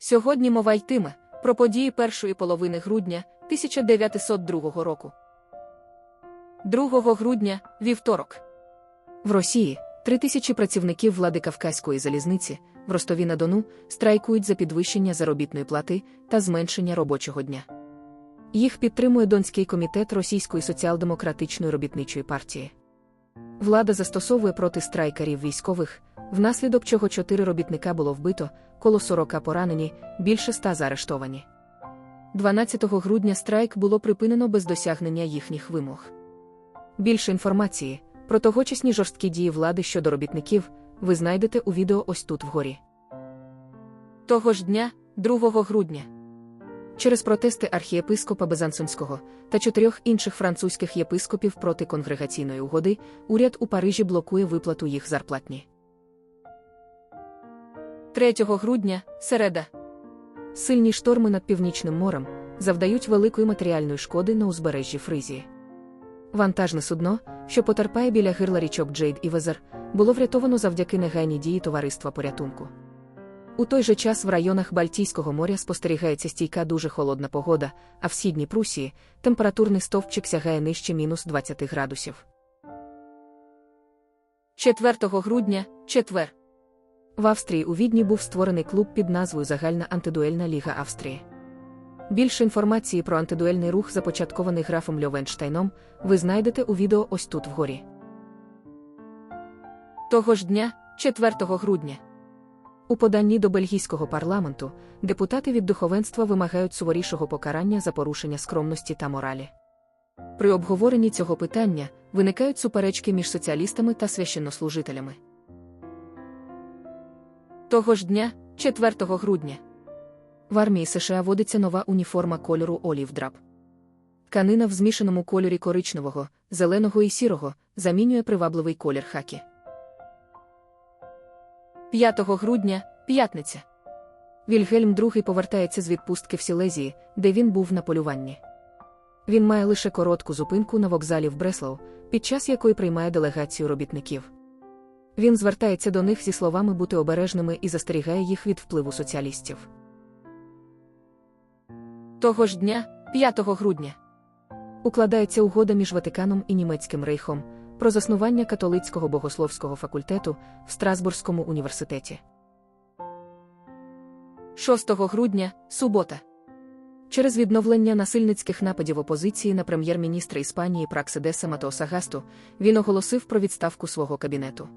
Сьогодні мова йтиме про події першої половини грудня 1902 року. 2 грудня вівторок. В Росії три тисячі працівників влади Кавказької залізниці в Ростові на Дону страйкують за підвищення заробітної плати та зменшення робочого дня. Їх підтримує Донський комітет Російської соціал-демократичної робітничої партії. Влада застосовує проти страйкерів військових, внаслідок чого чотири робітника було вбито, коло 40 поранені, більше ста заарештовані. 12 грудня страйк було припинено без досягнення їхніх вимог. Більше інформації про тогочасні жорсткі дії влади щодо робітників ви знайдете у відео ось тут вгорі. Того ж дня, 2 грудня. Через протести архієпископа Безансонського та чотирьох інших французьких єпископів проти конгрегаційної угоди, уряд у Парижі блокує виплату їх зарплатні. 3 грудня середа. Сильні шторми над Північним морем завдають великої матеріальної шкоди на узбережжі Фризії. Вантажне судно, що потерпає біля гирла річок Джейд і Везер, було врятовано завдяки негайній дії товариства порятунку. У той же час в районах Бальтійського моря спостерігається стійка дуже холодна погода, а в східній Прусії температурний стовпчик сягає нижче мінус 20 градусів. 4 грудня четвер. В Австрії у Відні був створений клуб під назвою Загальна антидуельна ліга Австрії. Більше інформації про антидуельний рух, започаткований графом Льовенштайном, ви знайдете у відео ось тут вгорі. Того ж дня, 4 грудня. У поданні до бельгійського парламенту депутати від духовенства вимагають суворішого покарання за порушення скромності та моралі. При обговоренні цього питання виникають суперечки між соціалістами та священнослужителями. Того ж дня, 4 грудня, в армії США водиться нова уніформа кольору олів драб. Тканина в змішаному кольорі коричневого, зеленого і сірого замінює привабливий колір хакі. 5 грудня п'ятниця. Вільгельм II повертається з відпустки в Сілезії, де він був на полюванні. Він має лише коротку зупинку на вокзалі в Бреслау, під час якої приймає делегацію робітників. Він звертається до них зі словами бути обережними і застерігає їх від впливу соціалістів. Того ж дня, 5 грудня, укладається угода між Ватиканом і Німецьким рейхом про заснування католицького богословського факультету в Страсбурзькому університеті. 6 грудня субота. Через відновлення насильницьких нападів опозиції на прем'єр-міністра Іспанії Праксидеса Матоса Гасту він оголосив про відставку свого кабінету.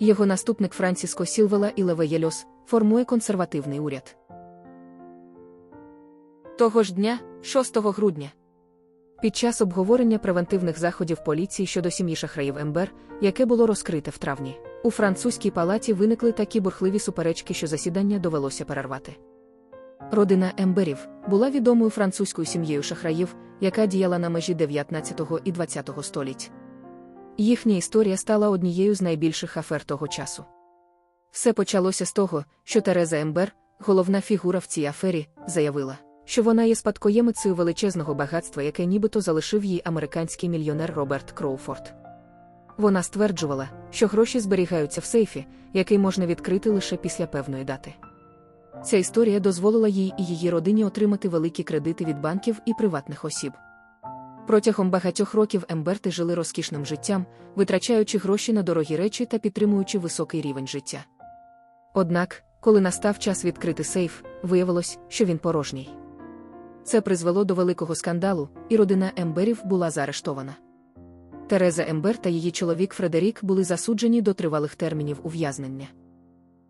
Його наступник Франциско Сілвела і Леве Єльос формує консервативний уряд. Того ж дня, 6 грудня. Під час обговорення превентивних заходів поліції щодо сім'ї шахраїв Ембер, яке було розкрите в травні, у французькій палаті виникли такі бурхливі суперечки, що засідання довелося перервати. Родина Емберів була відомою французькою сім'єю шахраїв, яка діяла на межі 19 і 20 століть. Їхня історія стала однією з найбільших афер того часу. Все почалося з того, що Тереза Ембер, головна фігура в цій афері, заявила що вона є спадкоємицею величезного багатства, яке нібито залишив їй американський мільйонер Роберт Кроуфорд. Вона стверджувала, що гроші зберігаються в сейфі, який можна відкрити лише після певної дати. Ця історія дозволила їй і її родині отримати великі кредити від банків і приватних осіб. Протягом багатьох років Емберти жили розкішним життям, витрачаючи гроші на дорогі речі та підтримуючи високий рівень життя. Однак, коли настав час відкрити сейф, виявилось, що він порожній. Це призвело до великого скандалу, і родина Емберів була заарештована. Тереза Ембер та її чоловік Фредерік були засуджені до тривалих термінів ув'язнення.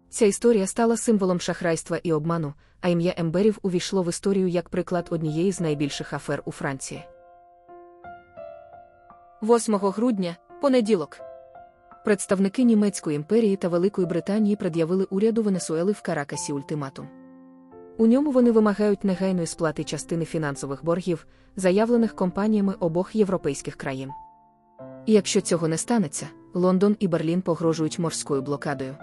Ця історія стала символом шахрайства і обману, а ім'я Емберів увійшло в історію як приклад однієї з найбільших афер у Франції. 8 грудня понеділок. Представники Німецької імперії та Великої Британії пред'явили уряду Венесуели в Каракасі ультиматум. У ньому вони вимагають негайної сплати частини фінансових боргів, заявлених компаніями обох європейських країн. І якщо цього не станеться, Лондон і Берлін погрожують морською блокадою.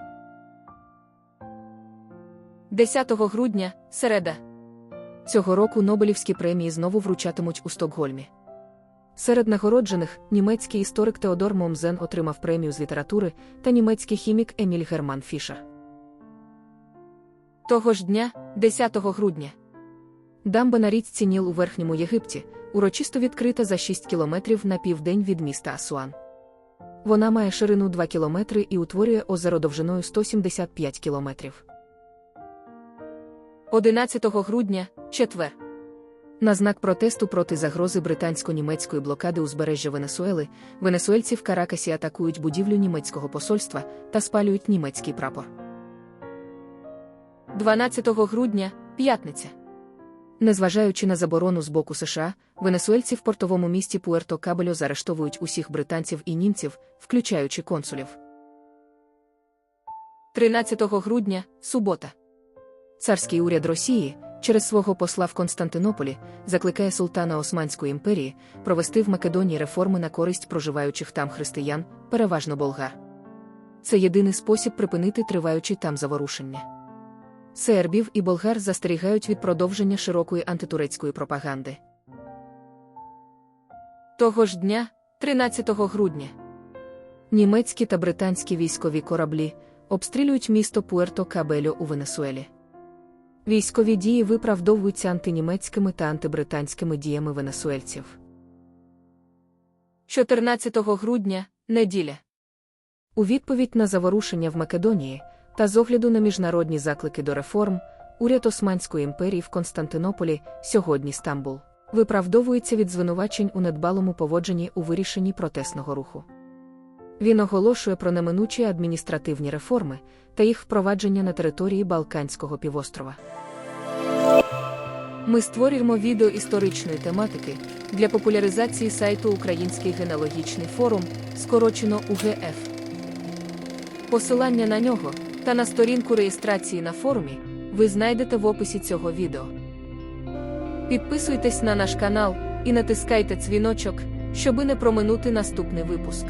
10 грудня середа. Цього року Нобелівські премії знову вручатимуть у Стокгольмі. Серед нагороджених німецький історик Теодор Момзен отримав премію з літератури та німецький хімік Еміль Герман Фішер. Того ж дня, 10 грудня. Дамба на річці Ніл у Верхньому Єгипті урочисто відкрита за 6 кілометрів на південь від міста Асуан. Вона має ширину 2 кілометри і утворює озеро довжиною 175 кілометрів. 11 грудня, четвер. На знак протесту проти загрози британсько-німецької блокади узбережжя Венесуели, венесуельці в Каракасі атакують будівлю німецького посольства та спалюють німецький прапор. 12 грудня, п'ятниця. Незважаючи на заборону з боку США, венесуельці в портовому місті Пуерто Кабельо заарештовують усіх британців і німців, включаючи консулів. 13 грудня, субота. Царський уряд Росії через свого посла в Константинополі закликає султана Османської імперії провести в Македонії реформи на користь проживаючих там християн, переважно болгар. Це єдиний спосіб припинити триваючі там заворушення. Сербів і болгар застерігають від продовження широкої антитурецької пропаганди. Того ж дня, 13 грудня, німецькі та британські військові кораблі обстрілюють місто Пуерто Кабельо у Венесуелі. Військові дії виправдовуються антинімецькими та антибританськими діями венесуельців. 14 грудня, неділя. У відповідь на заворушення в Македонії та з огляду на міжнародні заклики до реформ, уряд Османської імперії в Константинополі, сьогодні Стамбул, виправдовується від звинувачень у недбалому поводженні у вирішенні протестного руху. Він оголошує про неминучі адміністративні реформи та їх впровадження на території Балканського півострова. Ми створюємо відео історичної тематики для популяризації сайту Український генеалогічний форум, скорочено УГФ. Посилання на нього та на сторінку реєстрації на форумі ви знайдете в описі цього відео. Підписуйтесь на наш канал і натискайте дзвіночок, щоби не проминути наступний випуск.